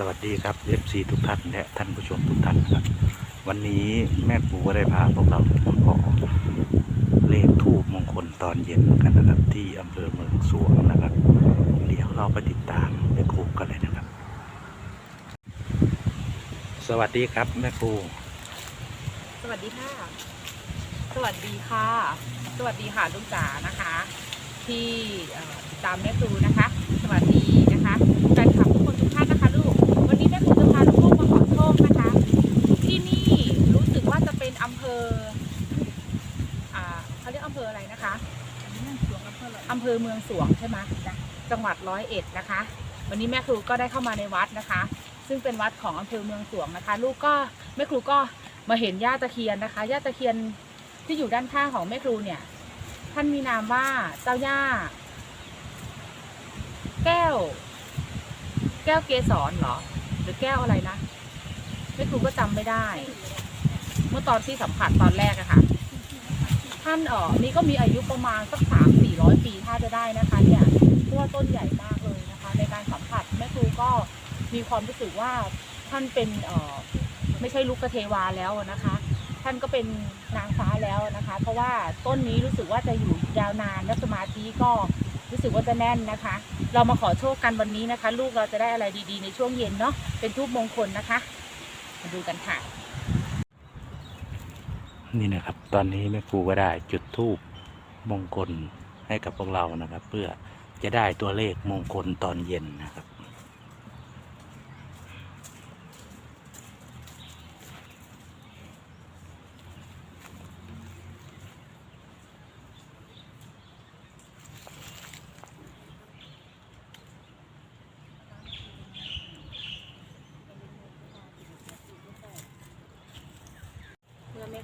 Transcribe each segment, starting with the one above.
สวัสดีครับ FC ทุกท่านและท่านผู้ชมทุกท่านนะครับ วันนี้แม่ครูก็ได้พาพวกเรามาขอเลขทูบมงคลตอนเย็นกันนะครับ ที่อำเภอเมืองสวงนะครับ เดี๋ยวเราไปติดตามแม่ครูกันเลยนะครับ สวัสดีครับแม่ครูสวัสดีค่ะ สวัสดีค่ะ สวัสดีค่ะลูกจ๋านะคะ ที่ติดตามแม่ครูนะคะ สวัสดีนะคะแฟนคลับทุกคนทุกท่านนะคะลูก วันนี้แม่ครูจะพาลูกๆมาขอโชคนะคะ ที่นี่รู้สึกว่าจะเป็นอำเภอ อ่าเขาเรียกอำเภออะไรนะคะ อเภอเมืองสวงใช่ไหมจังหวัดร้อยเอ็ดนะคะ วันนี้แม่ครูก็ได้เข้ามาในวัดนะคะ ซึ่งเป็นวัดของอำเภอเมืองสวงนะคะ ลูกก็แม่ครูก็มาเห็นย่าตะเคียนนะคะย่าตะเคียนที่อยู่ด้านข้างของแม่ครูเนี่ย ท่านมีนามว่าเจ้าย่า แก้ว แก้วเกสรเหรอ หรือแก้วอะไรนะแม่ครูก็จำไม่ได้ เมื่อตอนที่สัมผัสตอนแรกอะค่ะ ท่านเออนี่ก็มีอายุประมาณสักสามสี่ร้อยปีถ้าจะได้นะคะเนี่ยเพราะว่าต้นใหญ่มากเลยนะคะ ในการสัมผัสแม่ครูก็มีความรู้สึกว่าท่านเป็นเออไม่ใช่ลูกเทวาแล้วนะคะ ท่านก็เป็นนางฟ้าแล้วนะคะ เพราะว่าต้นนี้รู้สึกว่าจะอยู่ยาวนานและสมาธิก็รู้สึกว่าจะแน่นนะคะ เรามาขอโชคกันวันนี้นะคะ ลูกเราจะได้อะไรดีๆ ในช่วงเย็นเนาะเป็นทูบมงคลนะคะ มาดูกันค่ะ นี่นะครับ ตอนนี้แม่ครูก็ได้จุดทูบมงคลให้กับพวกเรานะครับ เพื่อจะได้ตัวเลขมงคลตอนเย็นนะครับ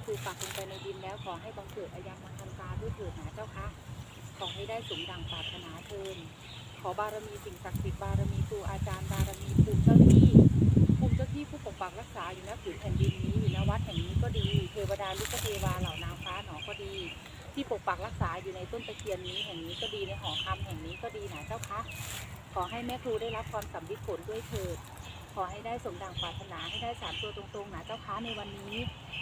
เมื่อแม่ครูปักลงไปในดินแล้วขอให้บังเกิดอายังมาทำตาด้วยเถิดนะเจ้าคะขอให้ได้สมดังปรารถนาเทินขอบารมีสิ่งศักดิ์สิทธิ์บารมีครูอาจารย์บารมีภูมิเจ้าที่ภูมิเจ้าที่ผู้ปกปักรักษาอยู่ณผืนแผ่นดินนี้อยู่ณวัดแห่งนี้ก็ดีเทวดาลูกเทวาเหล่านางฟ้าหนอก็ดี ที่ปกปักรักษาอยู่ในต้นตะเคียนนี้แห่งนี้ก็ดีในหอคำแห่งนี้ก็ดีนะเจ้าคะขอให้แม่ครูได้รับความสำลิดผลด้วยเถิด ขอให้ได้สมดังปรารถนาให้ได้สามตัวตรงๆนะเจ้าคะในวันนี้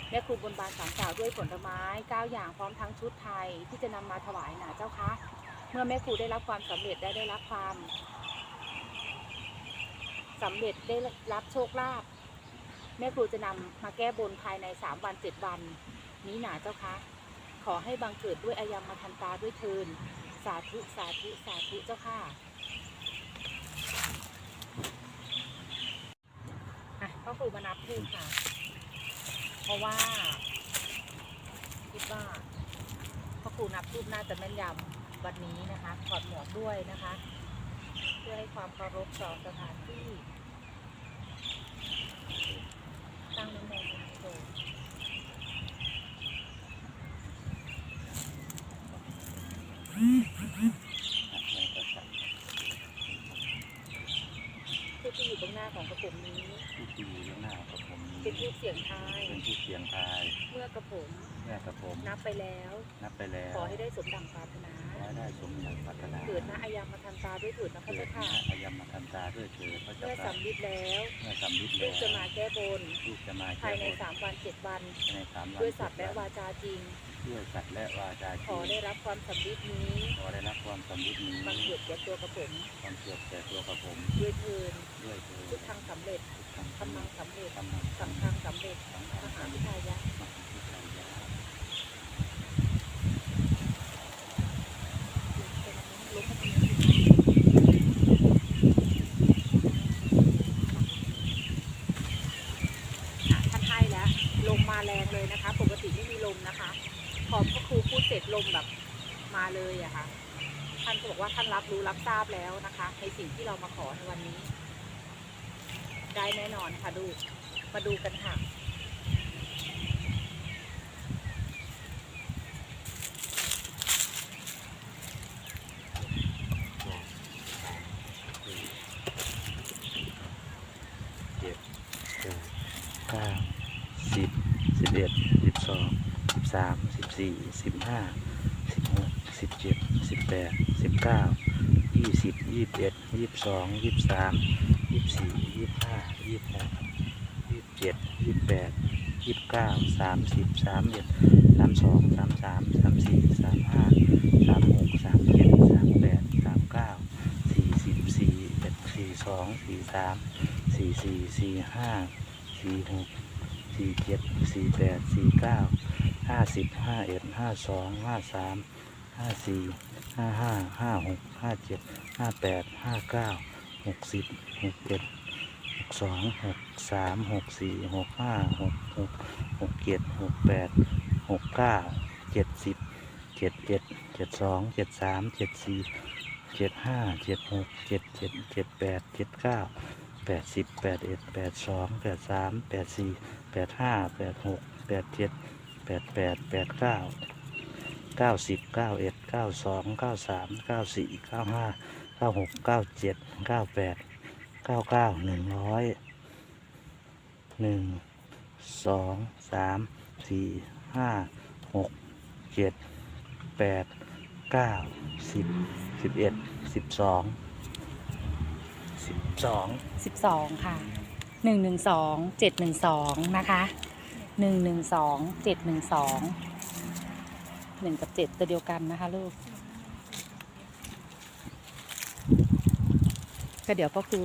แม่ครูบนบานสามกล่าวด้วยผลไม้เก้าอย่างพร้อมทั้งชุดไทยที่จะนำมาถวายหนาเจ้าคะเมื่อแม่ครูได้รับความสำเร็จได้ได้รับความสำเร็จได้รับโชคลาภแม่ครูจะนำมาแก้บนภายในสามวันเจ็ดวัน นี้หนาเจ้าคะขอให้บังเกิดด้วยอายังมาทันตาด้วยเทินสาธุสาธุสาธุเจ้าค่ะ ครูมานับทูกค่ะ เพราะว่า คิดว่าพ่อครูนับทูปน่าจะแม่นยำวันนี้นะคะถอดหมวกด้วยนะคะ เพื่อให้ความเคารพต่อสถานที่ ตั้งน้ำมนต์โดยทูบที่อยู่ตรง หน้าของกระผมนี้ ที่ที่อยู่ข้างหน้ากับผมเป็นทูบเสียงทาย เป็นที่เสียงทายเมื่อกระผมแม่กับผมนับไปแล้ว นับไปแล้วขอให้ได้สมดังปรารถนา ขอให้ได้สมดังปรารถนาเกิดนะอายามาทันตาด้วยเถิดนะพระเกิดเจ้านะค่ะอายัมมาทันตาด้วยเถิดพระเจ้าเมื่อค่ะสำลิดแล้วเมื่อสำลิดลูแล้กวจะมาแก้บน ลูกจะมาภายในแก้บสามวันเจ็ดวัน ภายในสามวันด้วยสัตว์และวาจาจริง ด้วยสัตว์และวาจาขอได้รับความสำลิดนี้ขอได้รับความสำลิดนี้บังเกิดแก่ตัวกระผมความเกิดแก่ตัวกับผม ด้วยเทินด้วยเถิทุดกทางสำเร็จทุกทางทำมังสำเร็จทำมังสังฆังสำเร็จสังมฆังหาสำวิเร็จทายะมหาวิทยายะ ล้มพระพิฆท่านให้แล้ว ลมมาแรงเลยนะคะ ปกติไม่มีลมนะคะ พอพระครูพูดเสร็จลมแบบมาเลยอะค่ะ ท่านก็บอกว่าท่านรับรู้รับทราบแล้ว นะคะ ในสิ่งที่เรามาขอในวันนี้ ได้แน่นอนค่ะดูมาดูกันค่ะเจ็ดแปดเก้าสิบสิบเอ็ดสิบสองสิบสามสิบสี่สิบห้าสิบหกสิบเจ็ดสิบแปดสิบเก้า ยี่สิบยี่สิบเอ็ดยี่สิบสองยี่สิบสามยี่สิบสี่ยี่สิบห้ายี่สิบหกยี่สิบเจ็ดยี่สิบแปดยี่สิบเก้าสามสิบสามเอ็ดสามสองสามสามสามสี่สามห้าสามหกสามเจ็ดสามแปดสามเก้าสี่สิบสี่เอ็ดสี่สองสี่สามสี่สี่สี่ห้าสี่หกสี่เจ็ดสี่แปดสี่เก้าห้าสิบห้าเอ็ดห้าสองห้าสามห้าสี่ ห้าห้าห้าหกห้าเจ็ดห้าแปดห้าเก้าหกสิบหกเจ็ดหกสองหกสามหกสี่หกห้าหกหกหกเจ็ดหกแปดหกเก้าเจ็ดสิบเจ็ดเจ็ดเจ็ดสองเจ็ดสามเจ็ดสี่เจ็ดห้าเจ็ดหกเจ็ดเจ็ดเจ็ดแปดเจ็ดเก้าแปดสิบแปดเอ็ดแปดสองแปดสามแปดสี่แปดห้าแปดหกแปดเจ็ดแปดแปดแปดเก้า เก้าสิบเก้าเอ็ดเก้าสองเก้าสามเก้าสี่เก้าห้าเก้าหกเก้าเจ็ดเก้าแปดเก้าเก้าหนึ่งร้อยหนึ่งสองสามสี่ห้าหกเจ็ดแปดเก้าสิบสิบเอ็ดสิบสองสิบสองสิบสองค่ะหนึ่งหนึ่งสองเจ็ดหนึ่งสองนะคะหนึ่งหนึ่งสองเจ็ดหนึ่งสอง หนึ่งกับเจ็ดตัวเดียวกันนะคะลูก ก็เดี๋ยวพ่อครู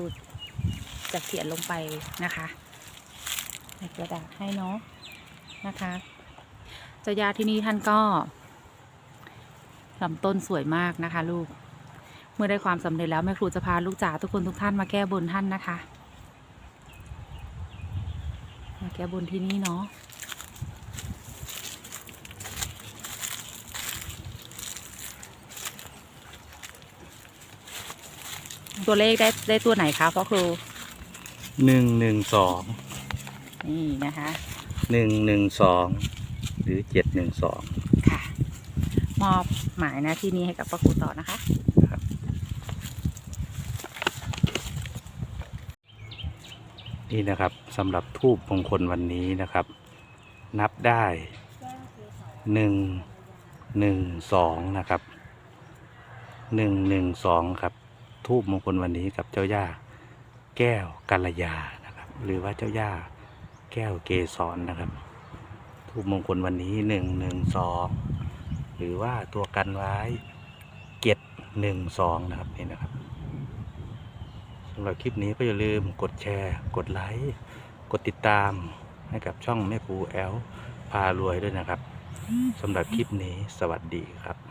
จะเขียนลงไปนะคะในกระดาษให้เนาะนะคะเจ้าญาที่นี่ท่านก็ลำต้นสวยมากนะคะ ลูก เมื่อได้ความสำเร็จแล้วแม่ครูจะพาลูกจ๋าทุกคนทุกท่านมาแก้บนท่านนะคะ มาแก้บนที่นี่เนาะ ตัวเลขได้ได้ตัวไหนคะพ่อครูหนึ่งหนึ่งสองนี่นะคะหนึ่งหนึ่งสองหรือเจ็ดหนึ่งสองค่ะ มอบหมายหน้าที่นี้ให้กับพ่อครูต่อนะคะนี่นะครับสำหรับทูบมงคลวันนี้นะครับ นับได้หนึ่งหนึ่งสองนะครับหนึ่งหนึ่งสองครับ ทูบมงคลวันนี้กับเจ้าย่าแก้วกัลยานะครับ หรือว่าเจ้าย่าแก้วเกสรนะครับ ทูบมงคลวันนี้หนึ่งหนึ่งสองหรือว่าตัวกันไว้เจ็ดหนึ่งสองนะครับนี่นะครับสำหรับคลิปนี้ก็อย่าลืมกดแชร์ กดไลค์กดติดตามให้กับช่องแม่ปูแอลพารวยด้วยนะครับสำหรับคลิปนี้สวัสดีครับ